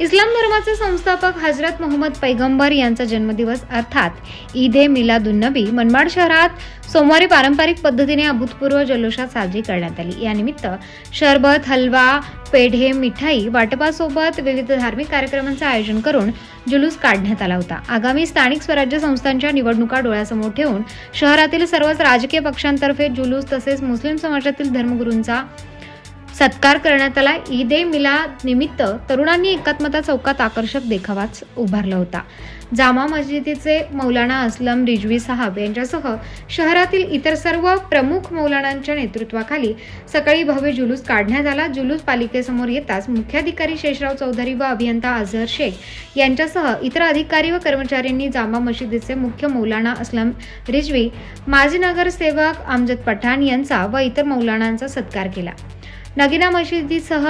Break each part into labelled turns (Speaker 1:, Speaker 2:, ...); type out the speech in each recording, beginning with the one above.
Speaker 1: इस्लाम धर्माचे संस्थापक हजरत मोहम्मद पैगंबर यांचा जन्मदिवस अर्थात ईद ए मिलादुन्नबी मनमाड शहरात सोमवारी पारंपरिक पद्धतीने अभूतपूर्व जल्लोषात साजरी करण्यात आली. यानिमित्त शरबत हलवा पेढे मिठाई वाटपासोबत विविध धार्मिक कार्यक्रमांचं आयोजन करून जुलूस काढण्यात आला होता. आगामी स्थानिक स्वराज्य संस्थांच्या निवडणुका डोळ्यासमोर ठेवून शहरातील सर्वच राजकीय पक्षांतर्फे जुलूस तसेच मुस्लिम समाजातील धर्मगुरूंचा सत्कार करण्यात आला. ईद ए मिलाद निमित्त तरुणांनी एकात्मता चौकात आकर्षक देखावाच उभारला होता. जामा मस्जिदीचे मौलाना असलम रिजवी साहब यांच्यासह शहरातील इतर सर्व प्रमुख मौलानांच्या नेतृत्वाखाली सकाळी भव्य जुलूस काढण्यात आला. जुलूस पालिकेसमोर येताच मुख्याधिकारी शेषराव चौधरी व अभियंता अझहर शेख यांच्यासह इतर अधिकारी व कर्मचाऱ्यांनी जामा मशिदीचे मुख्य मौलाना असलम रिजवी माजी नगरसेवक अमजद पठाण यांचा व इतर मौलानांचा सत्कार केला. नगिना मशिदीसह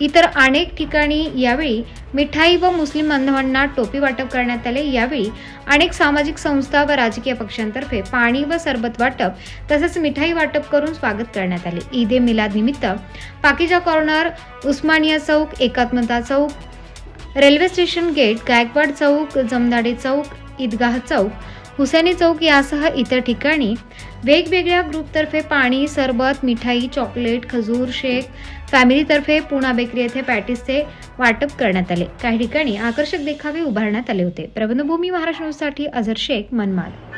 Speaker 1: इतर अनेक ठिकाणी यावेळी मिठाई व मुस्लिम बांधवांना टोपी वाटप करण्यात आले. यावेळी अनेक सामाजिक संस्था व राजकीय पक्षांतर्फे पाणी व सरबत वाटप तसेच मिठाई वाटप करून स्वागत करण्यात आले. ईद ए मिलाद निमित्त पाकिजा कॉर्नर उस्मानिया चौक एकात्मता चौक रेल्वे स्टेशन गेट गायकवाड चौक जमदाडे चौक ईदगाह चौक हुसेनी चौक यासह इतर ठिकाणी वेगवेगळ्या ग्रुपतर्फे पाणी सरबत मिठाई चॉकलेट खजूर शेक फॅमिलीतर्फे पुणा बेकरी येथे पॅटीसचे वाटप करण्यात आले. काही ठिकाणी आकर्षक देखावे उभारण्यात आले होते. प्रबंधभूमी महाराष्ट्र न्यूजसाठी अझर शेख मनमाड